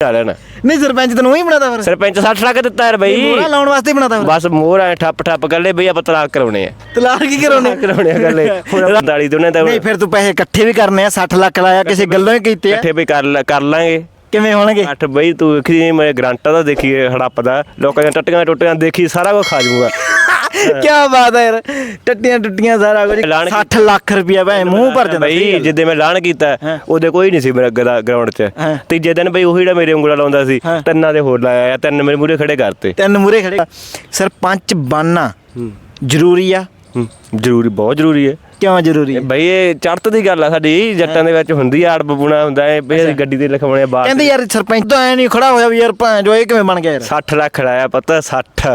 ਆ ਲੈਣਾ ਨਹੀਂ ਸਰਪੰਚ ਤੈਨੂੰ ਹੀ ਬਣਾਤਾ ਫਿਰ। ਸਰਪੰਚ 60 ਲੱਖ ਦਿੱਤਾ ਯਾਰ ਬਈ। ਮੋਹਰਾ ਲਾਉਣ ਵਾਸਤੇ ਫਿਰ। ਬਸ ਮੋਹਰ ਐ ਠੱਪ ਠੱਪ ਗੱਲੇ ਬਈ ਆਪਾਂ ਤਲਾਕ ਕਰਾਉਣੇ ਆ। ਤਲਾਕ ਕੀ ਕਰਾਉਣੇ। ਕਰਾਉਣੇ ਆ ਗੱਲੇ ਹੁਣ 45 ਦੋਨੇ ਤਾਂ ਨਹੀਂ ਫਿਰ ਤੂੰ ਪੈਸੇ ਇਕੱਠੇ ਵੀ ਕਰਨੇ ਆ 60 ਲੱਖ ਲਾਇਆ ਕਿਸੇ ਗੱਲੋਂ ਹੀ ਕੀਤੇ ਆ। ਇਕੱਠੇ ਵੀ ਕਰ ਕਰ ਲਾਂਗੇ। ਕਿਵੇਂ ਹੋਣਗੇ? ਅੱਠ ਬਈ ਤੂੰ ਵੇਖੀ ਨਹੀਂ ਮੈਂ ਗਰੰਟਾ ਦਾ ਦੇਖੀ ਹੜੱਪਦਾ ਲੋਕਾਂ ਦੀਆਂ ਟੱਟੀਆਂ ਟੁੱਟੀਆਂ ਦੇਖੀ ਸਾਰਾ ਕੁਝ ਖਾ ਜਾਊਗਾ। ਕੀ ਬਾਤ ਹੈ ਯਾਰ। ਟੱਟੀਆਂ ਟੁੱਟੀਆਂ ਸਾਰਾ ਕੁਝ। ਐਲਾਨ 60 ਲੱਖ ਰੁਪਇਆ ਭਾਵੇਂ ਮੂੰਹ ਭਰ ਜਾਂਦਾ ਬਈ ਜਿੱਦੇ ਮੈਂ ਐਲਾਨ ਕੀਤਾ। ਉਹਦੇ ਕੋਈ ਨਹੀਂ ਸੀ ਮੇਰਾ ਗਰਾਊਂਡ 'ਚ। ਤੀਜੇ ਦਿਨ ਬਈ ਉਹੀ ਜਿਹੜਾ ਮੇਰੇ ਉਂਗਲਾ ਲਾਉਂਦਾ ਸੀ। ਤਿੰਨਾਂ ਦੇ ਹੋਰ ਲਾਇਆ ਤਿੰਨ ਮੇਰੇ ਮੂਹਰੇ ਖੜੇ ਕਰਤੇ। ਤਿੰਨ ਮੂਰੇ ਖੜੇ ਸਰਪੰਚ ਬਣਨਾ ਜ਼ਰੂਰੀ ਆ। ਜ਼ਰੂਰੀ ਬਹੁਤ ਜ਼ਰੂਰੀ ਹੈ। ਕਿਉਂ ਜ਼ਰੂਰੀ ਹੈ ਬਈ ਇਹ ਚੜਤ ਦੀ ਗੱਲ ਆ ਸਾਡੀ ਜੱਟਾਂ ਦੇ ਵਿੱਚ ਹੁੰਦੀ ਆ ਅੜਬ ਬੁਣਾ ਹੁੰਦਾ ਹੈ ਬਈ ਗੱਡੀ ਤੇ ਲਿਖਵਾਉਣੇ ਬਾਹਰ ਕਹਿੰਦੇ ਯਾਰ ਸਰਪੰਚ ਤਾਂ ਐ ਨਹੀਂ ਖੜਾ ਹੋਇਆ ਵੀ ਯਾਰ ਭਾਂ ਜੋ ਇਹ ਕਿਵੇਂ ਬਣ ਗਿਆ ਯਾਰ? 60 ਲੱਖ ਲਾਇਆ ਪਤਾ 60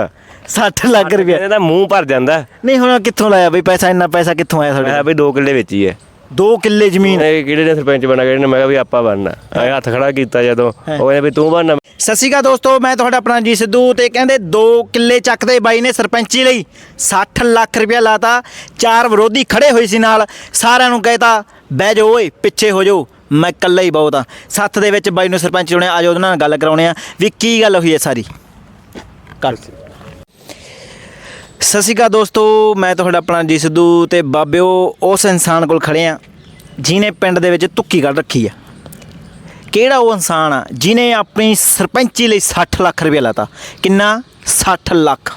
60 ਲੱਖ ਰੁਪਇਆ। ਇਹਦਾ ਮੂੰਹ ਭਰ ਜਾਂਦਾ। ਨਹੀਂ ਹੁਣ ਕਿੱਥੋਂ ਲਾਇਆ ਬਈ? ਪੈਸਾ ਇੰਨਾ ਪੈਸਾ ਕਿੱਥੋਂ ਆਇਆ ਮੈਂ ਤੁਹਾਡੇ ਬਈ 2 ਕਿੱਲੇ ਵਿੱਚ ਹੈ 2 ਕਿੱਲੇ ਜ਼ਮੀਨ। ਇਹ ਕਿਹੜੇ ਨੇ ਸਰਪੰਚ ਬਣਾ ਕਿਹੜੇ ਨੇ? ਮੈਂ ਕਿਹਾ ਵੀ ਆਪਾਂ ਬਣਨਾ। ਆ ਹੱਥ ਖੜਾ ਕੀਤਾ ਜਦੋਂ। ਉਹ ਕਹਿੰਦੇ ਵੀ ਤੂੰ ਬਣਨਾ। ਸਤਿ ਸ਼੍ਰੀ ਅਕਾਲ ਦੋਸਤੋ ਮੈਂ ਤੁਹਾਡਾ ਆਪਣਾ ਜੀ ਸਿੱਧੂ ਤੇ ਕਹਿੰਦੇ 2 ਕਿੱਲੇ ਚੱਕਦੇ ਬਾਈ ਨੇ ਸਰਪੰਚੀ ਲਈ। 60 ਲੱਖ ਰੁਪਇਆ ਲਾਤਾ। ਚਾਰ ਵਿਰੋਧੀ ਖੜੇ ਹੋਏ ਸੀ ਨਾਲ। ਸਾਰਿਆਂ ਨੂੰ ਕਹਿਤਾ ਬਹਿ ਜਾਓ ਓਏ ਪਿੱਛੇ ਹੋ ਜਾਓ। ਮੈਂ ਇਕੱਲਾ ਹੀ ਬਹੁਤ ਆ। ਸੱਤ ਦੇ ਵਿੱਚ ਬਾਈ ਨੂੰ ਸਰਪੰਚ ਚੁਣਿਆ। ਆਜੋ ਉਹਦੇ ਨਾਲ ਗੱਲ ਕਰਾਉਣੇ ਆ। ਵੀ ਕੀ ਗੱਲ ਹੋਈ ਹੈ ਸਾਰੀ? ਕਰ ਸਤਿ ਸ਼੍ਰੀ ਅਕਾਲ ਦੋਸਤੋ, ਮੈਂ ਤੁਹਾਡਾ ਆਪਣਾ ਜੀ ਸਿੱਧੂ ਤੇ ਬਾਬਿਓ ਉਸ ਇਨਸਾਨ ਕੋਲ ਖੜੇ ਆ, ਜਿਨੇ ਪਿੰਡ ਦੇ ਵਿੱਚ ਤੁੱਕੀ ਕੱਢ ਰੱਖੀ ਆ। ਕਿਹੜਾ ਉਹ ਇਨਸਾਨ ਆ ਜਿਨੇ ਆਪਣੀ ਸਰਪੰਚੀ ਲਈ 60 ਲੱਖ ਰੁਪਏ ਲਾਤਾ? ਕਿੰਨਾ? 60 ਲੱਖ।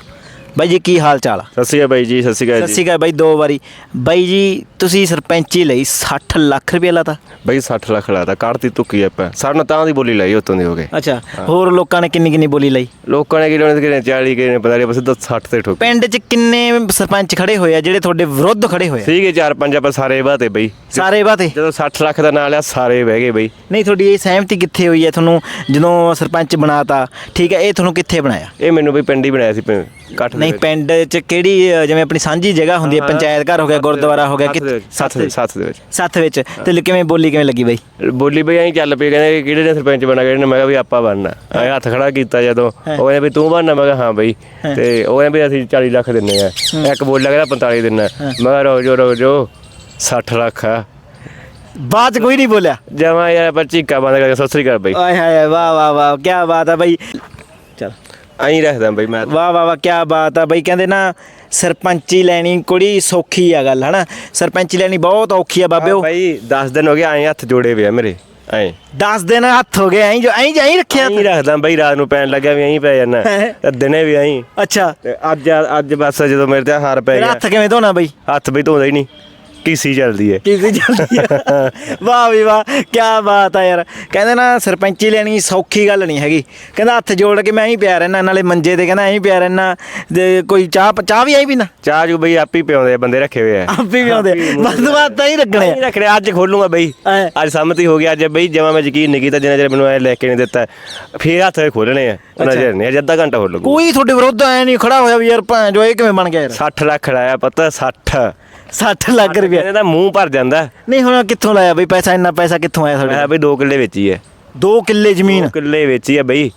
ਬਾਈ ਜੀ ਕੀ ਹਾਲ ਚਾਲ ਆ? ਸਤਿ ਸ਼੍ਰੀ ਅਕਾਲ ਬਾਈ ਜੀ ਸਤਿ ਸ਼੍ਰੀ ਅਕਾਲ ਸਤਿ ਸ਼੍ਰੀ ਅਕਾਲ ਬਾਈ ਦੋ ਵਾਰੀ। ਬਾਈ ਜੀ ਤੁਸੀਂ ਸਰਪੰਚੀ ਲਈ 60 ਲੱਖ ਰੁਪਏ ਲਾਤਾ। ਬਈ 60 ਲੱਖ ਲਾਤਾ ਕੱਢਤੀ ਤੁੱਕੀ ਆਪਾਂ। ਸਾਨੂੰ ਤਾਂ ਦੀ ਬੋਲੀ ਲਾਈ ਉਤੋਂ ਦੀ ਹੋ ਗਏ ਅੱਛਾ ਹੋਰ ਲੋਕਾਂ ਨੇ ਕਿੰਨੀ ਕਿੰਨੀ ਬੋਲੀ ਲਈ? ਲੋਕਾਂ ਨੇ ਕਿਹਨੇ ਕਿਹਨੇ 40 ਕਿਹਨੇ ਪਤਾ ਨਹੀਂ ਬਸ ਤਾਂ 60 ਤੇ ਠੋਕ। ਪਿੰਡ 'ਚ ਕਿੰਨੇ ਸਰਪੰਚ ਖੜੇ ਹੋਏ ਆ ਜਿਹੜੇ ਤੁਹਾਡੇ ਵਿਰੁੱਧ ਖੜੇ ਹੋਏ ਆ? ਸੀਗੇ ਚਾਰ ਪੰਜ ਆਪਾਂ ਸਾਰੇ ਬਾਤੇ ਬਈ। ਸਾਰੇ ਬਾਤੇ? ਜਦੋਂ 60 ਲੱਖ ਦਾ ਨਾਂ ਲਿਆ ਸਾਰੇ ਬਹਿ ਗਏ ਬਈ। ਨਹੀਂ ਤੁਹਾਡੀ ਇਹ ਸਹਿਮਤੀ ਕਿੱਥੇ ਹੋਈ ਹੈ? ਤੁਹਾਨੂੰ ਜਦੋਂ ਸਰਪੰਚ ਬਣਾਤਾ ਠੀਕ ਹੈ ਇਹ ਤੁਹਾਨੂੰ ਕਿੱਥੇ ਬਣਾਇਆ? ਇਹ ਮੈਨੂੰ ਬਈ ਪਿੰਡ ਹੀ ਬਣਾਇਆ ਸੀ ਪਿੰ- ਇਕੱਠ ਦੇ ਨਹੀਂ ਵਿੱਚ। ਪਿੰਡ 'ਚ ਕਿਹੜੀ ਅ, ਜਿਵੇਂ ਆਪਣੀ ਸਾਂਝੀ ਜਗ੍ਹਾ ਹੁੰਦੀ ਹੈ ਪੰਚਾਇਤ ਘਰ ਹੋ ਗਿਆ ਗੁਰਦੁਆਰਾ ਹੋ ਗਿਆ ਸੱਥ ਦੇ ਵਿੱਚ, ਸੱਥ ਦੇ ਸੱਥ ਦੇ ਵਿੱਚ। ਸੱਥ ਵਿੱਚ। ਤੇ ਲ- ਕਿਵੇਂ ਬੋਲੀ ਕਿਵੇਂ ਲੱਗੀ ਬਾਈ? ਬੋਲੀ ਬਈ ਐਂ ਚੱਲ ਪਈ ਕਹਿੰਦੇ ਕਿਹੜੇ ਨੇ ਸਰਪੰਚ ਬਣਾ ਕਿਹੜੇ ਨੇ ਮੈਂ ਕਿਹਾ ਵੀ ਆਪਾਂ ਬਣਨਾ। ਐ ਹੱਥ ਖੜਾ ਕੀਤਾ ਜਦੋਂ ਉਹ ਕਹਿੰਦੇ ਵੀ ਤੂੰ ਬਣਨਾ ਮੈਂ ਕਿਹਾ ਹਾਂ ਬਈ। ਤੇ ਉਹ ਕਹਿੰਦੇ ਵੀ ਅਸੀਂ 40 ਲੱਖ ਦਿੰਨੇ ਆ। ਇੱਕ ਬੋਲਿਆ ਕਹਿੰਦਾ 45 ਦਿੰਨਾ। ਮੈਂ ਕਿਹਾ ਰੋ ਜੋ ਰੋ ਜੋ 60 ਲੱਖ ਆ। ਬਾਅਦ 'ਚ ਕੋਈ ਨਹੀਂ ਬੋਲਿਆ? ਜਮਾ ਯਾਰ ਪਰ ਚੀਕਾ ਬੰਦ ਕਰਕੇ ਸਤਿ ਸ੍ਰੀ ਅਕਾਲ ਬਈ। ਆਏ ਹਾਏ ਵਾਹ ਵਾਹ ਵਾਹ ਕੀ ਬਾਤ ਹੈ ਬਾਈ। ਚਲ। ਐਂ ਰੱਖਦਾ ਬਈ ਮੈਂ ਵਾਹ ਵਾਹ ਵਾਹ ਕੀ ਬਾਤ ਹੈ ਬਾਈ। ਕਹਿੰਦੇ ਨਾ ਸਰਪੰਚੀ ਲੈਣੀ ਕੁੜੀ ਸੌਖੀ ਆ ਗੱਲ ਹਨਾ? ਸਰਪੰਚੀ ਲੈਣੀ ਬਹੁਤ ਔਖੀ ਆ ਬਾਬਿਓ। ਬਾਈ 10 ਦਿਨ ਹੋ ਗਏ ਐਂ ਹੱਥ ਜੋੜੇ ਵੇ ਆ ਮੇਰੇ ਐਂ। 10 ਦਿਨ ਹੱਥ ਹੋ ਗਏ ਐਂ ਜੋ ਐਂ ਐਂ ਰੱਖਿਆ ਐਂ ਰੱਖਦਾ ਬਈ ਰਾਤ ਨੂੰ ਪੈਣ ਲੱਗਿਆ ਵੀ ਐਂ ਪੈ ਜਾਣਾ। ਤੇ ਦਿਨੇ ਵੀ ਐਂ। ਅੱਛਾ। ਤੇ ਅੱਜ ਅੱਜ ਬਸ ਜਦੋਂ ਮੇਰੇ ਤੇ ਹਾਰ ਪੈ ਗਿਆ। ਹੱਥ ਕਿਵੇਂ ਧੋਣਾ ਬਾਈ? ਹੱਥ ਵੀ ਧੋਦਾ ਹੀ ਨਹੀਂ। ਕੀਸੀ ਚੱਲਦੀ ਏ। ਕਿਸੇ ਜਲਦੀ ਆ। ਵਾਹ ਵੀ ਵਾਹ ਕੀ ਬਾਤ ਆ ਯਾਰ। ਕਹਿੰਦੇ ਨਾ ਸਰਪੰਚੀ ਲੈਣੀ ਸੌਖੀ ਗੱਲ ਨਹੀਂ ਹੈਗੀ। ਕਹਿੰਦਾ ਹੱਥ ਜੋੜ ਕੇ ਮੈਂ ਐਂ ਪਿਆ ਰਹਿਣਾ ਨਾਲੇ ਮੰਜੇ ਤੇ ਕਹਿੰਦਾ ਐਂ ਪਿਆ ਰਹਿਣਾ ਤੇ ਕੋਈ ਚਾਹ ਚਾਹ ਵੀ ਐਂ ਪੀਣਾ ਚਾਹ ਜੂ ਬਈ ਆਪੀ ਪਿਆਉਂਦੇ ਆ, ਬੰਦੇ ਰੱਖੇ ਹੋਏ ਆ। ਆਪੇ ਵੀ ਆਉਂਦੇ ਬਸ ਬਾਤ ਤਾਂ ਹੀ ਰੱਖਣੇ ਨਹੀਂ ਰੱਖਣੇ ਅੱਜ ਖੋਲੂਗਾ ਬਈ। ਐਂ। ਅੱਜ ਸੰਮਤੀ ਹੋ ਗਈ ਅੱਜ ਬਈ ਜਮਾ ਮੈਂ ਯਕੀਨ ਨਹੀਂ ਕੀਤਾ ਜਿੰਨਾ ਚਿਰ ਮੈਨੂੰ ਐ ਲੈ ਕੇ ਨਹੀਂ ਦਿੱਤਾ। ਫੇਰ ਹੱਥ ਖੋਲਣੇ ਆ ਉਹਨਾਂ। ਚਿਰ ਨਹੀਂ ਅੱਜ ਅੱਧਾ ਘੰਟਾ ਖੋਲੂਗਾ ਕੋਈ ਤੁਹਾਡੇ ਵਿਰੁੱਧ ਐ ਨਹੀਂ ਖੜਾ ਹੋਇਆ ਵੀ ਯਾਰ ਭਾਂ ਜੋ ਇਹ ਕਿਵੇਂ ਬਣ ਗਿਆ ਯਾਰ? 60 ਲੱਖ ਲਾਇਆ ਪਤਾ 60 60 ਲੱਖ ਰੁਪਏ ਇਹਦਾ ਮੂੰਹ ਭਰ ਜਾਂਦਾ। ਨਹੀਂ ਹੁਣ ਕਿੱਥੋਂ ਲਾਇਆ ਬਈ? ਪੈਸਾ ਇੰਨਾ ਪੈਸਾ ਕਿੱਥੋਂ ਆਇਆ ਮੈਂ ਤੁਹਾਡੇ ਬਈ 2 ਕਿੱਲੇ ਵਿੱਚ ਹੀ ਹੈ 2 ਕਿੱਲੇ ਜ਼ਮੀਨ। ਦੋ ਕਿੱਲੇ ਵਿੱਚ ਹੀ ਬਈ।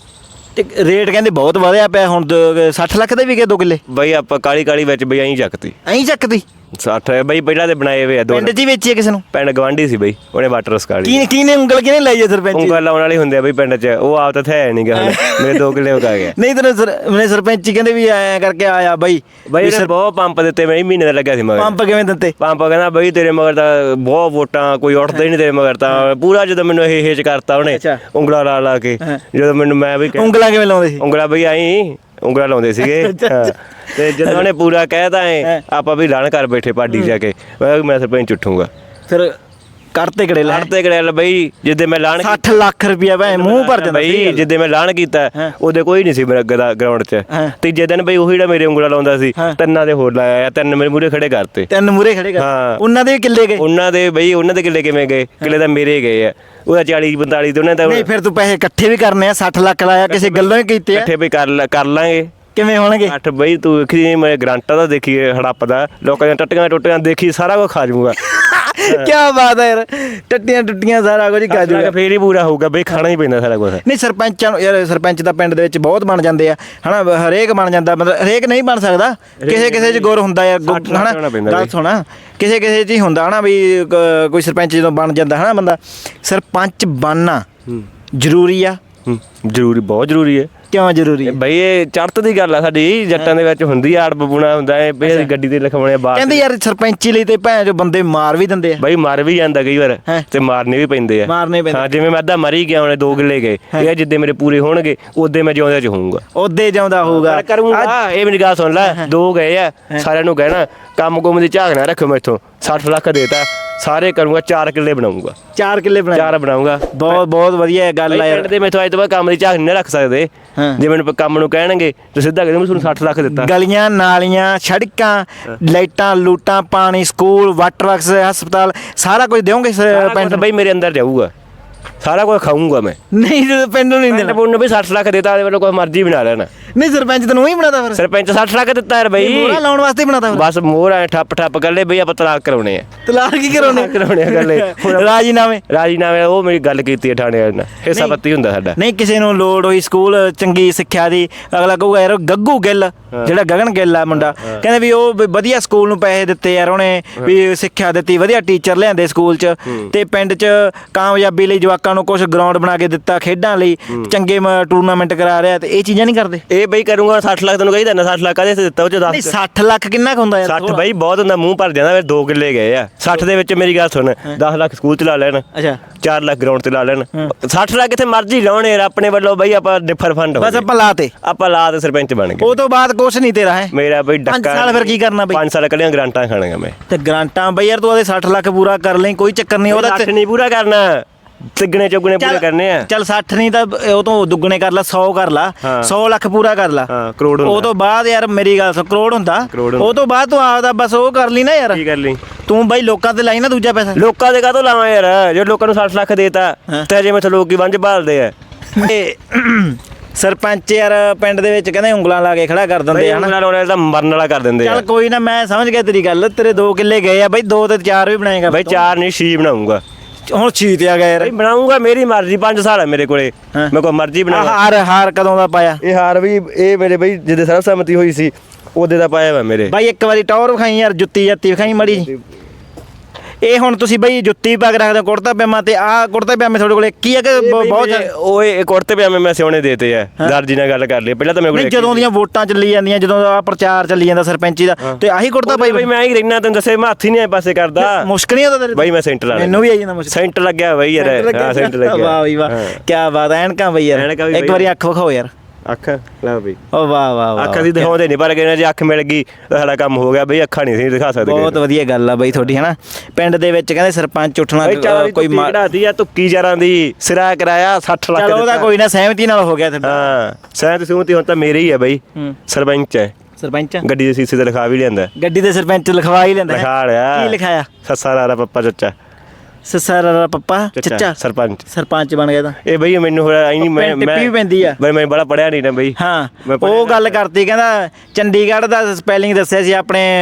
ਤੇ ਰੇਟ ਕਹਿੰਦੇ ਬਹੁਤ ਵਧਿਆ ਪਿਆ ਹੁਣ ਦ- 60 ਲੱਖ ਦੇ ਵੀ ਗਏ 2 ਕਿੱਲੇ। ਬਈ ਆਪਾਂ ਕਾਲੀ ਕਾਲੀ ਵਿੱਚ ਬਈ ਐਂ ਚੱਕਤੀ। ਐਂ ਚੱਕਦੀ 60 ਬਈ ਪਹਿਲਾਂ ਤੇ ਬਣਾਏ ਹੋਏ ਆ ਦੋ ਪਿੰਡ ਹੀ ਵੇਚੀ ਹੈ ਕਿਸੇ ਨੂੰ? ਪਿੰਡ ਗਵਾਂਢੀ ਸੀ ਬਈ ਉਹਨੇ ਵਾਟਰ ਸਕਾਲੀ ਕੀ ਕਿਹਨੇ ਉਂਗਲ ਕਿਹਨੇ ਲਾਈ ਹੈ ਸਰਪੰਚ? ਉਂਗਲ ਲਾਉਣ ਵਾਲੇ ਹੁੰਦੇ ਆ ਬਈ ਪਿੰਡ 'ਚ ਉਹ ਆਪ ਤਾਂ ਹੈ ਨਹੀਂ ਗਾ ਮੇਰੇ 2 ਕਿੱਲੇ ਉਕਾ ਗਿਆ। ਨਹੀਂ ਤੈਨੂੰ ਸਰ- ਮੈਨੇ ਸਰਪੰਚ ਹੀ ਕਹਿੰਦੇ ਵੀ ਐਂ ਕਰਕੇ ਆਇਆ ਬਾਈ ਬਈ ਇਹਨੇ ਬਹੁਤ ਪੰਪ ਦਿੱਤੇ ਮੈਂ ਮਹੀਨੇ ਦਾ ਲੱਗਿਆ ਸੀ ਮਗਰ। ਪੰਪ ਕਿਵੇਂ ਦਿੱਤੇ? ਪੰਪ ਕਹਿੰਦਾ ਬਈ ਤੇਰੇ ਮਗਰ ਤਾਂ ਬਹੁਤ ਵੋਟਾਂ ਕੋਈ ਉੱਠਦਾ ਹੀ ਨਹੀਂ ਤੇਰੇ ਮਗਰ ਤਾਂ। ਪੂਰਾ ਜਦੋਂ ਮੈਨੂੰ ਇਹ ਹੇਜ ਕਰਤਾ ਉਹਨੇ ਅੱਛਾ। ਉਂਗਲਾ ਲਾ ਲਾ ਕੇ ਹਾਂ। ਜਦੋਂ ਮੈਨੂੰ ਮੈਂ ਵੀ ਕਹਿ- ਉਂਗਲਾਂ ਕਿਵੇਂ ਲਾਉਂਦੇ ਸੀ? ਉਂਗਲਾ ਬਈ ਆਈ ਉਂਗਲਾ ਲਾਉਂਦੇ ਸੀਗੇ ਹਾਂ। ਤੇ ਜਦੋਂ ਉਹਨੇ ਪੂਰਾ ਕਹਿਤਾ ਐ ਹਾਂ। ਆਪਾਂ ਵੀ ਲਾਣ ਕਰ ਬੈਠੇ ਪਾਡੀ ਜਾ ਕੇ ਮੈਂ ਕਿਹਾ ਮੈਂ ਸਰਪੰਚ ਉੱਠੂਗਾ ਫਿਰ ਕਰਤੇ ਕੜੇ ਲੈ ਲੜਦੇ ਗੜੇਲ ਬਈ ਜਿੱਦੇ ਮੈਂ ਲਾਣ 60 ਲੱਖ ਰੁਪਇਆ ਭਾਵੇਂ ਮੂੰਹ ਭਰ ਜਾਂਦਾ ਬਈ। ਜਿੱਦੇ ਮੈਂ ਲਾਣ ਕੀਤਾ। ਉਹਦੇ ਕੋਈ ਨਹੀਂ ਸੀ ਮੇਰਾ ਗਦਾ ਗਰਾਊਂਡ 'ਚ ਹਾਂ। ਤੀਜੇ ਦਿਨ ਬਈ ਉਹੀ ਜਿਹੜਾ ਮੇਰੇ ਉਂਗਲਾ ਲਾਉਂਦਾ ਸੀ ਹਾਂ। ਤਿੰਨਾਂ ਦੇ ਹੋਰ ਲਾਇਆ ਤਿੰਨ ਮੇਰੇ ਮੂਰੇ ਖੜੇ ਕਰਤੇ ਤਿੰਨ ਮੂਰੇ ਖੜੇ ਕਰ ਹਾਂ। ਉਹਨਾਂ ਦੇ ਵੀ ਕਿੱਲੇ ਗਏ ਉਹਨਾਂ ਦੇ ਬਈ ਉਹਨਾਂ ਦੇ ਕਿੱਲੇ ਕਿਵੇਂ ਗਏ ਕਿੱਲੇ ਤਾਂ ਮੇਰੇ ਗਏ ਆ ਉਹਦਾ 40 45 ਤੇ ਉਹਨੇ ਤਾਂ ਨਹੀਂ ਫਿਰ ਤੂੰ ਪੈਸੇ ਇਕੱਠੇ ਵੀ ਕਰਨੇ ਆ 60 ਲੱਖ ਲਾਇਆ ਕਿਸੇ ਗੱਲੋਂ ਹੀ ਕੀਤੇ ਆ। ਇਕੱਠੇ ਵੀ ਕਰ ਲ- ਕਰ ਲਾਂਗੇ। ਕਿਵੇਂ ਹੋਣਗੇ? ਅੱਠ ਬਈ ਤੂੰ ਵੇਖੀ ਨਹੀਂ ਮੈਂ ਗਰੰਟਾ ਦਾ ਦੇਖੀ ਹੜੱਪਦਾ ਲੋਕਾਂ ਦੀਆਂ ਟੱਟੀਆਂ ਟੁੱਟੀਆਂ ਦੇਖੀ ਸਾਰਾ ਕੁਝ ਖਾ ਜਾਊਗਾ। ਕੀ ਬਾਤ ਹੈ ਯਾਰ। ਟੱਟੀਆਂ ਟੁੱਟੀਆਂ ਸਾਰਾ ਕੁਝ ਕਾਜੂ ਕਾਜੂ ਫੇਰ ਹੀ ਪੂਰਾ ਹੋਊਗਾ ਬਈ ਖਾਣਾ ਹੀ ਪੈਂਦਾ ਸਾਰਾ ਕੁਝ। ਨਹੀਂ ਸਰਪੰਚਾਂ ਨੂੰ ਯਾਰ ਸਰਪੰਚ ਤਾਂ ਪਿੰਡ ਦੇ ਵਿੱਚ ਬਹੁਤ ਬਣ ਜਾਂਦੇ ਆ। ਹਨਾ ਹਰੇਕ ਬਣ ਜਾਂਦਾ ਮਤਲਬ ਹਰੇਕ ਨਹੀਂ ਬਣ ਸਕਦਾ। ਕਿਸੇ ਕਿਸੇ 'ਚ ਗੁਰ ਹੁੰਦਾ ਯਾਰ ਹਨਾ ਗੱਲ। ਸੁਣਾ। ਕਿਸੇ ਕਿਸੇ 'ਚ ਹੀ ਹੁੰਦਾ ਹਨਾ ਵੀ ਕੋਈ ਸਰਪੰਚ ਜਦੋਂ ਬਣ ਜਾਂਦਾ ਹਨਾ ਬੰਦਾ। ਸਰਪੰਚ ਬਣਨਾ ਜ਼ਰੂਰੀ ਆ। ਜ਼ਰੂਰੀ ਬਹੁਤ ਜ਼ਰੂਰੀ ਹੈ। ਕਿਉਂ ਜ਼ਰੂਰੀ ਹੈ? ਬਈ ਇਹ ਚੜਤ ਦੀ ਗੱਲ ਆ ਸਾਡੀ। ਜੱਟਾਂ ਦੇ ਵਿੱਚ ਹੁੰਦੀ ਆ ਅੜਬ ਬੁਣਾ ਹੁੰਦਾ ਹੈ ਬਈ ਅਸੀਂ ਗੱਡੀ ਤੇ ਲਿਖਵਾਉਣੇ ਬਾਹਰ ਕਹਿੰਦੇ ਯਾਰ ਸਰਪੰਚੀ ਲਈ ਤੇ ਭੈਣ ਜੋ ਬੰਦੇ ਮਾਰ ਵੀ ਦਿੰਦੇ ਆ। ਬਈ ਮਰ ਵੀ ਜਾਂਦਾ ਕਈ ਵਾਰ। ਤੇ ਮਾਰਨੇ ਵੀ ਪੈਂਦੇ ਆ। ਮਾਰਨੇ ਪੈਂਦੇ। ਹਾਂ ਜਿਵੇਂ ਮੈਂ ਅੱਧਾ ਮਰ ਗਿਆ ਉਹਨੇ ਦੋ ਕਿੱਲੇ ਗਏ। ਇਹ ਜਿੱਦੇ ਮੇਰੇ ਪੂਰੇ ਹੋਣਗੇ ਉਦੋਂ ਮੈਂ ਜਿਉਂਦਿਆਂ ਚ ਹੋਊਗਾ। ਉਹਦੇ ਜਾਉਂਦਾ ਹੋਊਗਾ। ਕਰੂੰਗਾ। ਇਹ ਮੇਰੀ ਗੱਲ ਸੁਣ ਲੈ ਦੋ ਗਏ ਆ ਸਾਰਿਆਂ ਨੂੰ ਕਹਿਣਾ ਕੰਮ ਕੁਮ ਦੀ ਝਾਕ ਨਾ ਰੱਖੋ ਮੈਥੋਂ। 60 ਲੱਖ ਦੇਤਾ ਸਾਰੇ ਕਰੂੰਗਾ 4 ਕਿੱਲੇ ਬਣਾਉਂਗਾ। 4 ਕਿੱਲੇ ਬਣਾਏ ਚਾਰ ਬਣਾਉਂਗਾ। ਬਹੁਤ ਬਹੁਤ ਵਧੀਆ ਇਹ ਗੱਲ ਆ ਯਾਰ। ਪਿੰਡ ਦੇ ਮੈਥੋਂ ਅੱਜ ਤੋਂ ਬਾਅਦ ਕੰਮ ਦੀ ਝਾਕ ਨਹੀਂ ਰੱਖ ਸਕਦੇ। ਹਾਂ। ਜੇ ਮੈਨੂੰ ਕੰਮ ਨੂੰ ਕਹਿਣਗੇ ਤੇ ਸਿੱਧਾ ਕਹਿੰਦੇ ਮੈਂ ਤੁਹਾਨੂੰ 60 ਲੱਖ ਦਿੱਤਾ। ਗਲੀਆਂ ਨਾਲੀਆਂ ਸੜਕਾਂ ਲਾਈਟਾਂ ਲੂਟਾਂ ਪਾਣੀ ਸਕੂਲ ਵਾਟਰ ਵਰਕਸ ਹਸਪਤਾਲ ਸਾਰਾ ਕੁਝ ਦਿਓਗੇ ਸਾਰਾ ਪਿੰਡ ਬਈ ਮੇਰੇ ਅੰਦਰ ਜਾਊਗਾ। ਸਾਰਾ ਕੁਝ ਖਾਊਂਗਾ ਮੈਂ। ਨਹੀਂ ਜਦੋਂ ਪਿੰਡ ਨੂੰ ਨਹੀਂ ਪਿੰਡ ਦੇਣਾ। ਪੁੰਨ ਵੀ 60 ਲੱਖ ਦਿੱਤਾ ਉਹਦੇ ਵੱਲੋਂ ਕੋਈ ਮਰਜ਼ੀ ਬਣਾ ਲੈਣਾ। ਨਹੀਂ ਸਰਪੰਚ ਤੈਨੂੰ ਹੀ ਬਣਾਦਾ ਫਿਰ। ਸਰਪੰਚ 60 ਲੱਖ ਦਿੱਤਾ ਯਾਰ ਬਈ। ਮੋਹਰਾ ਲਾਉਣ ਵਾਸਤੇ ਬਣਾਦਾ ਫਿਰ। ਬਸ ਮੋਹਰ ਐ ਠੱਪ ਠੱਪ ਕਰ ਲੈ ਬਈ ਆਪਾਂ ਤਲਾਕ ਕਰਾਉਣੇ ਆ। ਤਲਾਕ ਕੀ ਕਰਾਉਣੇ? ਕਰਾਉਣੇ ਆ ਗੱਲੇ ਰਾਜੀਨਾਮੇ। ਰਾਜੀਨਾਮੇ ਉਹ ਮੇਰੀ ਗੱਲ ਕੀਤੀ ਹੈ ਥਾਣੇ ਵਾਲੇ ਨਾਲ। ਹਿੱਸਾ। ਪੱਤੀ ਹੁੰਦਾ ਸਾਡਾ। ਨਹੀਂ ਕਿਸੇ ਨੂੰ ਲੋੜ ਹੋਈ ਸਕੂਲ ਚੰਗੀ ਸਿੱਖਿਆ ਦੀ ਅਗਲਾ ਕਹੂਗਾ ਯਾਰ ਗੱਗੂ ਗਿੱਲ ਜਿਹੜਾ ਗਗਨ ਗਿੱਲ ਆ ਮੁੰਡਾ। ਕਹਿੰਦੇ ਵੀ ਉਹ ਵਧੀਆ ਸਕੂਲ ਨੂੰ ਪੈਸੇ ਦਿੱਤੇ ਯਾਰ ਉਹਨੇ ਵੀ ਸਿੱਖਿਆ ਦਿੱਤੀ ਵਧੀਆ ਟੀਚਰ ਲਿਆਂਦੇ ਸਕੂਲ 'ਚ। ਤੇ ਪਿੰਡ 'ਚ ਕਾਮਯਾਬੀ ਲਈ ਜਵਾਕਾਂ ਨੂੰ ਕੁਝ ਗਰਾਊਂਡ ਬਣਾ ਕੇ ਦਿੱਤਾ ਖੇਡਾਂ ਲਈ ਚੰਗੇ ਟੂਰਨਾਮੈਂਟ ਕਰਾ ਰਿਹਾ ਤੇ ਇਹ ਚੀਜ਼ਾਂ ਨਹੀਂ ਕਰਦੇ? ਇਹ ਬਈ ਕਰੂੰਗਾ 60 ਲੱਖ ਤੈਨੂੰ ਕਹੀਦਾ ਨਾ 60 ਲੱਖ ਕਾਹਦੇ ਸੇ ਦਿੱਤਾ ਉਹ ਚ ਨਹੀਂ 10 60 ਲੱਖ ਕਿੰਨਾ ਕੁ ਹੁੰਦਾ ਯਾਰ? 60 ਬਈ ਬਹੁਤ ਹੁੰਦਾ ਮੂੰਹ ਭਰ ਜਾਂਦਾ ਫਿਰ 2 ਕਿੱਲੇ ਗਏ ਆ। 60 ਦੇ ਵਿੱਚ ਮੇਰੀ ਗੱਲ ਸੁਣ 10 ਲੱਖ ਸਕੂਲ ਚ ਲਾ ਲੈਣ ਅੱਛਾ। 4 ਲੱਖ ਗਰਾਊਂਡ ਤੇ ਲਾ ਲੈਣ। 60 ਲੱਖ ਇੱਥੇ ਮਰਜ਼ੀ ਲਾਉਣ ਯਾਰ ਆਪਣੇ ਵੱਲੋਂ ਬਈ ਆਪਾਂ ਡਿਫਰ ਫੰਡ ਹੋ ਬਸ ਗਏ। ਆਪਾਂ ਲਾਤੇ ਆਪਾਂ ਲਾ ਤੇ ਸਰਪੰਚ ਬਣ ਗਏ। ਉਹ ਤੋਂ ਬਾਅਦ ਕੁਝ ਨਹੀਂ ਤੇਰਾ ਹੈ। ਮੇਰਾ ਬਈ ਪੰਜ ਡੱਕਾ ਸਾਲ ਫਿਰ ਕੀ ਕਰਨਾ ਬਈ? 5 ਸਾਲ ਕੱਲੀਆਂ ਗਰਾਂਟਾਂ ਖਾਣੀਆਂ ਮੈਂ। ਤੇ ਗ੍ਰਾਂਟਾਂ ਬਈ ਯਾਰ ਤੂੰ ਉਹਦੇ 60 ਲੱਖ ਪੂਰਾ ਕਰ ਲਈ ਕੋਈ ਚੱਕਰ ਨਹੀਂ ਉਹਦਾ ਲੱਖ ਨਹੀਂ ਪੂਰਾ ਕਰਨਾ। ਤਿੱਗਣੇ ਚੁਗਣੇ ਪੂਰੇ ਕਰਨੇ ਆ। ਚੱਲ 60 ਨਹੀਂ ਤਾਂ ਉਹ ਤੋਂ ਦੁੱਗਣੇ ਕਰ ਲਾ 100 ਕਰ ਲਾ ਹਾਂ। 100 ਲੱਖ ਪੂਰਾ ਕਰ ਲਾ। ਹਾਂ ਕਰੋੜ ਉਹ ਤੋਂ ਬਾਅਦ ਯਾਰ ਮੇਰੀ ਗੱਲ ਸੁਣ ਕਰੋੜ ਹੁੰਦਾ। ਉਹ ਤੋਂ ਬਾਅਦ ਤੂੰ ਆਪਦਾ ਬਸ ਉਹ ਕਰ ਲਈ ਨਾ ਯਾਰ। ਕੀ ਕਰ ਲਈ? ਤੂੰ ਬਈ ਲੋਕਾਂ ਤੇ ਲਾਈ ਨਾ ਦੂਜਾ ਪੈਸਾ। ਲੋਕਾਂ ਦੇ ਕਾਹਤੋਂ ਲਾਵਾਂ ਯਾਰ? ਜੇ ਲੋਕਾਂ ਨੂੰ 60 ਲੱਖ ਦੇਤਾ। ਤੇ ਅਜੇ ਮੈਥੋਂ ਲੋਕ ਕੀ ਵੰਜ ਭਾਲਦੇ ਆ? ਤੇ ਸਰਪੰਚ ਯਾਰ ਪਿੰਡ ਦੇ ਵਿੱਚ ਕਹਿੰਦੇ ਉਂਗਲਾਂ ਲਾ ਕੇ ਖੜਾ ਕਰ ਦਿੰਦੇ ਆ ਹਨਾ? ਉਹਨਾਂ ਨਾਲ ਤਾਂ ਮਰਨ ਵਾਲਾ ਕਰ ਦਿੰਦੇ ਆ। ਚੱਲ ਕੋਈ ਨਾ ਮੈਂ ਸਮਝ ਗਿਆ ਤੇਰੀ ਗੱਲ। ਤੇਰੇ 2 ਕਿੱਲੇ ਗਏ ਆ ਬਈ 2 ਤੇ 4 ਵੀ ਬਣਾਏਗਾ। ਬਈ ਚਾਰ ਨਹੀਂ ਛੀ ਬਣਾਉਂਗਾ। ਹੁਣ ਛੀਤ ਆ ਗਿਆ ਯਾਰ। ਬਈ ਬਣਾਉਂਗਾ ਮੇਰੀ ਮਰਜ਼ੀ 5 ਸਾਲ ਹੈ ਮੇਰੇ ਕੋਲੇ। ਹਾਂ। ਮੈਂ ਕੋਈ ਮਰਜ਼ੀ ਆਹ ਬਣਾ ਹਾਰ ਹਾਰ ਕਦੋਂ ਦਾ ਪਾਇਆ? ਇਹ ਹਾਰ ਵੀ ਇਹ ਮੇਰੇ ਬਈ ਜਿਹਦੇ ਸਰਬਸੰਮਤੀ ਹੋਈ ਸੀ ਉਹਦੇ ਦਾ ਪਾਇਆ ਵਾ ਮੇਰੇ। ਬਾਈ ਇੱਕ ਵਾਰੀ ਟੌਰ ਵਿਖਾਈ ਯਾਰ ਜੁੱਤੀ ਜੱਤੀ ਵਿਖਾਈ ਮੜੀ ਇਹ ਹੁਣ ਤੁਸੀਂ ਬਈ ਜੁੱਤੀ ਪਾ ਕੇ ਰੱਖਦੇ ਹੋ, ਕੁੜਤਾ ਪਜਾਮਾ ਤੇ ਆਹ ਕੁੜਤਾ ਪਜਾਮੇ ਤੁਹਾਡੇ ਕੋਲ ਇੱਕ ਹੀ ਆ ਕਿ ਬ- ਬਹੁਤ ਓਏ ਕੁੜਤੇ ਪਜਾਮੇ ਮੈਂ ਸਿਉਣੇ ਦੇਤੇ ਆ। ਦਰਜੀ ਨਾਲ ਗੱਲ ਕਰ ਲਈ ਪਹਿਲਾਂ ਤਾਂ ਮੇਰੇ ਕੋਲ ਨਹੀਂ ਜਦੋਂ ਦੀਆਂ ਵੋਟਾਂ ਚੱਲੀ ਜਾਂਦੀਆਂ ਜਦੋਂ ਆ ਪ੍ਰਚਾਰ ਚੱਲੀ ਜਾਂਦਾ ਸਰਪੰਚੀ ਦਾ ਤੇ ਆਹੀ ਕੁੜਤਾ ਪਾਈ ਬਈ ਮੈਂ ਹੀ ਰਹਿਣਾ ਤੈਨੂੰ ਦੱਸੇ ਮੈਂ ਹੱਥ ਹੀ ਨਹੀਂ ਆਏ ਪਾਸੇ ਕਰਦਾ। ਮੁਸ਼ਕ ਨਹੀਂ ਹੁੰਦਾ ਤੇਰੇ ਬਈ ਮੈਂ ਸੈਂਟਰ ਲਾ ਮੈਨੂੰ ਵੀ ਆਈ ਜਾਂਦਾ ਮੁਸ਼ਕ। ਸੈਂਟਰ ਲੱਗਿਆ ਬਈ ਯਾਰ ਹਾਂ ਸੈਂਟਰ ਲੱਗਿਆ। ਵਾਹ ਬਈ ਵਾਹ। ਕੀ ਬਾਤ ਐਨਕਾਂ ਬਈ ਯਾਰ। ਐਨਕਾਂ ਵੀ ਇੱਕ ਬਈ। ਵਾਰੀ ਅੱਖ ਵਿਖਾਓ ਯਾਰ। ਅੱਖ ਲਾ ਬਈ ਓ ਵਾਹ ਵਾਹ ਵਾਹ ਅੱਖ ਅਸੀਂ ਦਿਖਾਉਂਦੇ ਨਹੀਂ ਪਰ ਕਹਿੰਦੇ ਜੇ ਅੱਖ ਮਿਲ ਗਈ ਤਾਂ ਸਾਡਾ ਕੰਮ ਹੋ ਗਿਆ ਬਈ ਅੱਖਾਂ ਨਹੀਂ ਸੀ ਦਿਖਾ ਸਕਦੇ ਬਹੁਤ ਵਧੀਆ ਗੱਲ ਆ ਬਈ ਤੁਹਾਡੀ ਹਨਾ? ਪਿੰਡ ਦੇ ਵਿੱਚ ਕਹਿੰਦੇ ਸਰਪੰਚ ਉੱਠਣਾ ਬਈ ਚਾਰ ਕੋਈ ਕੋਈ ਮਾ- ਕਢਾਤੀ ਆ ਤੁੱਕੀ ਜਰਾਂ ਦੀ ਸਿਰਾ ਕਰਾਇਆ 60 ਲੱਖ ਚਲੋ ਉਹਦਾ ਦਿੱਤਾ। ਕੋਈ ਨਾ ਸਹਿਮਤੀ ਨਾਲ ਹੋ ਗਿਆ ਤੁਹਾਡਾ ਹਾਂ ਸਹਿਤ ਸੂਮਤੀ ਹੁਣ ਤਾਂ ਮੇਰੀ ਹੀ ਹੈ ਬਈ ਹੂੰ। ਸਰਪੰਚ ਹੈ। ਸਰਪੰਚ? ਗੱਡੀ ਦੇ ਸੀਸੇ ਤੇ ਲਿਖਾ ਵੀ ਲਿਆਂਦਾ। ਗੱਡੀ ਦੇ ਸਰਪੰਚ ਲਿਖਵਾ ਹੀ ਲੈਂਦਾ ਹੈ। ਲਿਖਾ ਲਿਆ। ਕੀ ਲਿਖਾਇਆ? ਸੱਸਾ ਰਾਰਾ ਪੱਪਾ ਚੱਚਾ। ਸਸਰਾ ਪੱਪਾ ਚੱਚਾ ਸਰਪੰਚ। ਸਰਪੰਚ ਬਣ ਗਿਆ ਤਾਂ। ਇਹ ਬਈ ਮੈਨੂੰ ਹੋਇਆ ਐ ਨਹੀਂ ਮੈਂ ਮੈਂ ਵੀ ਪੈਂਦੀ ਆ। ਬਈ ਮੈਂ ਬੜਾ ਪੜਿਆ ਨਹੀਂ ਨਾ ਬਈ। ਹਾਂ ਉਹ ਗੱਲ ਕਰਤੀ ਕਹਿੰਦਾ ਚੰਡੀਗੜ੍ਹ ਦਾ ਸਪੈਲਿੰਗ ਦੱਸਿਆ ਸੀ ਆਪਣੇ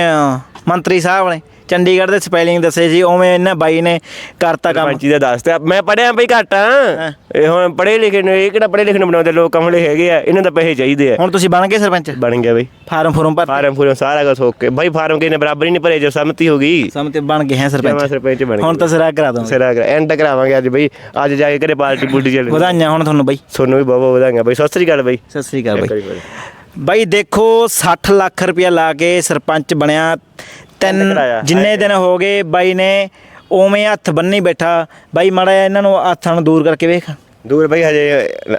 ਮੰਤਰੀ ਸਾਹਿਬ ਨੇ ਚੰਡੀਗੜ੍ਹ ਦੇ ਸਪੈਲਿੰਗ ਦੱਸੇ ਸੀ ਉਵੇਂ ਇਹਨਾਂ ਬਾਈ ਨੇ ਕਰਤਾ ਕੰਮ। ਸਰਪੰਚੀ ਦਾ ਦੱਸਦਾ ਮੈਂ ਪੜਿਆ ਬਈ ਘੱਟ ਆ। ਇਹ ਹੁਣ ਪੜੇ ਲਿਖੇ ਨੇ ਇਹ ਕਿਹੜਾ ਪੜੇ ਲਿਖੇ ਨੂੰ ਬਣਾਉਂਦੇ? ਲੋਕ ਕਮਲੇ ਹੈਗੇ ਆ ਇਹਨਾਂ ਦਾ ਪੈਸੇ ਚਾਹੀਦੇ ਆ। ਹੁਣ ਤੁਸੀਂ ਬਣ ਗਏ ਸਰਪੰਚ? ਬਣ ਗਿਆ ਬਈ। ਫਾਰਮ ਫੋਰਮ ਭਰ ਫਾਰਮ ਫੂਰਮ ਸਾਰਾ ਕੁਝ ਹੋ ਕੇ ਬਈ ਫਾਰਮ ਕਿਨੇ ਬਰਾਬਰ ਹੀ ਨਹੀਂ ਭਰੇ ਜੋ ਸੰਮਤੀ ਹੋ ਗਈ। ਸਮ ਤੇ ਬਣ ਗਏ ਹੈ ਸਰਪੰਚ। ਸਰਪੰਚ ਬਣ ਹੁਣ ਤਾਂ ਸਿਰਾ ਕਰਾ ਦੋ ਸਿਰਾ ਐਂਡ ਕਰਾਵਾਂਗੇ ਅੱਜ ਬਈ। ਅੱਜ ਜਾ ਕੇ ਘਰੇ ਪਾਰਟੀ ਪੁਲਟੀ ਚੱਲ ਵਧਾਈਆਂ ਹੁਣ ਤੁਹਾਨੂੰ ਬਾਈ। ਤੁਹਾਨੂੰ ਵੀ ਬਹੁਤ ਬਹੁਤ ਵਧਾਈਆਂ ਬਈ। ਸਤਿ ਸ੍ਰੀ ਅਕਾਲ ਬਈ। ਸਤਿ ਸ੍ਰੀ ਅਕਾਲ ਬਾਈ। ਬਾਈ ਦੇਖੋ 60 ਲੱਖ ਰੁਪਇਆ ਲਾ ਕੇ ਸਰਪੰਚ ਬਣਿਆ। ਤਿੰਨ। ਜਿੰਨੇ ਦਿਨ ਹੋ ਗਏ ਬਾਈ ਨੇ ਉਵੇਂ ਹੱਥ ਬੰਨੀ ਬੈਠਾ। ਬਾਈ ਮਾੜਾ ਇਹਨਾਂ ਨੂੰ ਹੱਥਾਂ ਨੂੰ ਦੂਰ ਕਰਕੇ ਵੇਖ। ਦੂਰ ਬਈ ਹਜੇ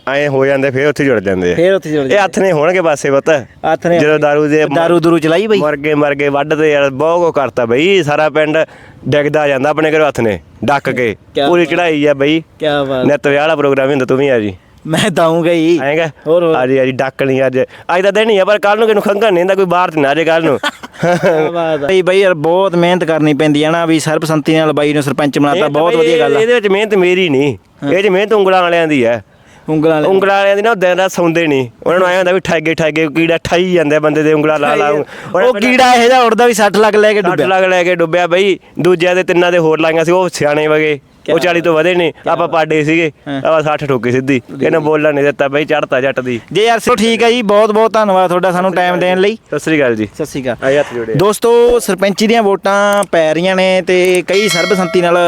ਐ ਹੋ ਜਾਂਦੇ ਫੇਰ ਉੱਥੇ ਜੁੜ ਜਾਂਦੇ ਆ। ਫੇਰ ਉੱਥੇ ਜੁੜ ਇਹ ਹੱਥ ਨੇ ਹੋਣਗੇ ਪਾਸੇ ਪਤਾ। ਹੱਥ ਨੇ ਜਦੋਂ ਦਾਰੂ ਦੇ ਦਾਰੂ ਦੂਰੂ ਚਲਾਈ ਬਾਈ। ਮਰ ਗਏ ਮਰ ਗਏ ਵੱਢ ਤੇ ਯਾਰ ਬਹੁਤ ਕੋ ਕਰਤਾ ਬਈ। ਸਾਰਾ ਪਿੰਡ ਡਿੱਗਦਾ ਜਾਂਦਾ ਆਪਣੇ ਘਰੋਂ ਹੱਥ ਨੇ ਡੱਕ ਕੇ। ਪੂਰੀ ਚੜਾਈ ਆ ਬਈ। ਕੀ ਬਾਤ। ਨਿੱਤ ਵਿਆਹ ਵਾਲਾ ਪ੍ਰੋਗਰਾਮ ਹੁੰਦਾ ਤੂੰ ਵੀ ਆ ਜੀ। ਮੈਂ ਦਊਂਗਾ ਹੀ ਆਏਗਾ ਹੋਰ ਹੋਰ। ਅੱਜ ਅੱਜ ਡੱਕ ਨਹੀਂ ਅੱਜ। ਅੱਜ ਦਾ ਦਿਨ ਹੀ ਆ ਪਰ ਕੱਲ ਨੂੰ ਕਿਨੂੰ ਖੰਘਣ ਨਹੀਂ ਹੁੰਦਾ ਕੋਈ ਬਾਹਰ ਤੇ ਨਾ ਜੇ ਕੱਲ ਨੂੰ। ਕਿਆ ਬਾਤ ਹੈ ਬਾਈ ਬਾਈ ਯਾਰ ਬਹੁਤ ਮਿਹਨਤ ਕਰਨੀ ਪੈਂਦੀ ਹੈ ਨਾ ਵੀ ਸਰਬਸੰਮਤੀ ਨਾਲ ਬਾਈ ਨੂੰ ਸਰਪੰਚ ਬਣਾਤਾ ਬਹੁਤ ਵਧੀਆ ਗੱਲ ਆ। ਇਹਦੇ ਵਿੱਚ ਮਿਹਨਤ ਮੇਰੀ ਨਹੀਂ। ਇਹ ਚ ਮਿਹਨਤ ਉਂਗਲਾਂ ਵਾਲਿਆਂ ਦੀ ਹੈ ਉਂਗਲਾਂ ਵਾਲੇ ਉਂਗਲਾਂ ਵਾਲਿਆਂ ਦੀ ਨਾ ਉਹ ਦਿਨ ਰਾਤ ਸੌਂਦੇ ਨਹੀਂ। ਉਹਨਾਂ ਨੂੰ ਆਇਆ ਹੁੰਦਾ ਵੀ ਠਾਗੇ ਠਾਗੇ ਕੀੜਾ ਠਾਈ ਜਾਂਦੇ ਆ ਬੰਦੇ ਦੇ ਉਂਗਲਾਂ ਲਾ ਲਾ। ਉਹ ਕੀੜਾ ਇਹ ਜਿਹਾ ਉੜਦਾ ਵੀ 60 ਲੱਖ ਲੈ ਕੇ ਡੁੱਬ ਡੁੱਬਿਆ ਲੱਗ ਲੈ ਕੇ ਡੁੱਬਿਆ ਬਈ। ਦੂਜਿਆਂ ਦੇ ਤਿੰਨਾਂ ਦੇ ਹੋਰ ਲਾਈਆਂ ਸੀ ਉਹ ਸਿਆਣੇ ਵਗੇ। ਉਹ 40 ਤੋਂ ਵਧੇ ਨੇ ਆਪਾਂ ਪਾਡੇ ਸੀਗੇ ਆਪਾਂ 60 ਠੋਕੇ ਸਿੱਧੀ। ਇਹਨੇ ਬੋਲਣ ਨਹੀਂ ਦਿੱਤਾ ਬਈ ਚੜਤਾ ਜੱਟ ਦੀ। ਜੇ ਯਾਰ ਸੋ ਠੀਕ ਹੈ ਜੀ ਬਹੁਤ ਬਹੁਤ ਧੰਨਵਾਦ ਤੁਹਾਡਾ ਸਾਨੂੰ ਟਾਈਮ ਦੇਣ ਲਈ। ਸਤਿ ਸ੍ਰੀ ਅਕਾਲ ਜੀ। ਸਤਿ ਸ਼੍ਰੀ ਅਕਾਲ। ਆਏ ਹੱਥ ਜੋੜੇ। ਦੋਸਤੋ ਸਰਪੰਚੀ ਦੀਆਂ ਵੋਟਾਂ ਪੈ ਰਹੀਆਂ ਨੇ ਤੇ ਕਈ ਸਰਬਸੰਮਤੀ ਨਾਲ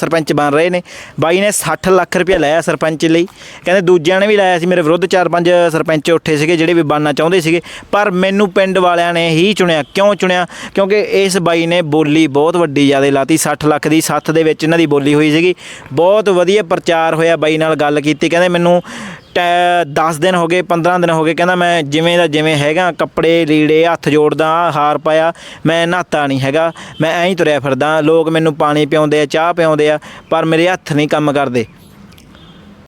ਸਰਪੰਚ ਬਣ ਰਹੇ ਨੇ। ਬਾਈ ਨੇ 60 ਲੱਖ ਰੁਪਏ ਲਾਇਆ ਸਰਪੰਚ ਲਈ। ਕਹਿੰਦੇ ਦੂਜਿਆਂ ਨੇ ਵੀ ਲਾਇਆ ਸੀ ਮੇਰੇ ਵਿਰੁੱਧ ਚਾਰ ਪੰਜ ਸਰਪੰਚ ਉੱਠੇ ਸੀਗੇ ਜਿਹੜੇ ਵੀ ਬਣਨਾ ਚਾਹੁੰਦੇ ਸੀਗੇ। ਪਰ ਮੈਨੂੰ ਪਿੰਡ ਵਾਲਿਆਂ ਨੇ ਹੀ ਚੁਣਿਆ। ਕਿਉਂ ਚੁਣਿਆ? ਕਿਉਂਕਿ ਇਸ ਬਾਈ ਨੇ ਬੋਲੀ ਬਹੁਤ ਵੱਡੀ ਜ਼ਿਆਦਾ ਲਾਤੀ। 60 ਲੱਖ ਦੀ 7 ਦੇ ਵਿੱਚ ਇਹਨਾਂ ਦੀ ਬੋਲੀ ਹੋਈ ਸੀਗੀ। ਬਹੁਤ ਵਧੀਆ ਪ੍ਰਚਾਰ ਹੋਇਆ ਬਾਈ ਨਾਲ ਗੱਲ ਕੀਤੀ। ਕਹਿੰਦੇ ਮੈਨੂੰ 10 ਦਿਨ ਹੋ ਗਏ 15 ਦਿਨ ਹੋ ਗਏ। ਕਹਿੰਦਾ ਮੈਂ ਜਿਵੇਂ ਦਾ ਜਿਵੇਂ ਹੈਗਾ, ਕੱਪੜੇ, ਲੀੜੇ, ਹੱਥ ਜੋੜਦਾ, ਹਾਰ ਪਾਇਆ, ਮੈਂ ਨਹਾਤਾ ਨਹੀਂ ਹੈਗਾ। ਮੈਂ ਐਂ ਹੀ ਤੁਰਿਆ ਫਿਰਦਾ। ਲੋਕ ਮੈਨੂੰ ਪਾਣੀ ਪਿਆਉਂਦੇ ਆ, ਚਾਹ ਪਿਆਉਂਦੇ ਆ, ਪਰ ਮੇਰੇ ਹੱਥ ਨਹੀਂ ਕੰਮ ਕਰਦੇ।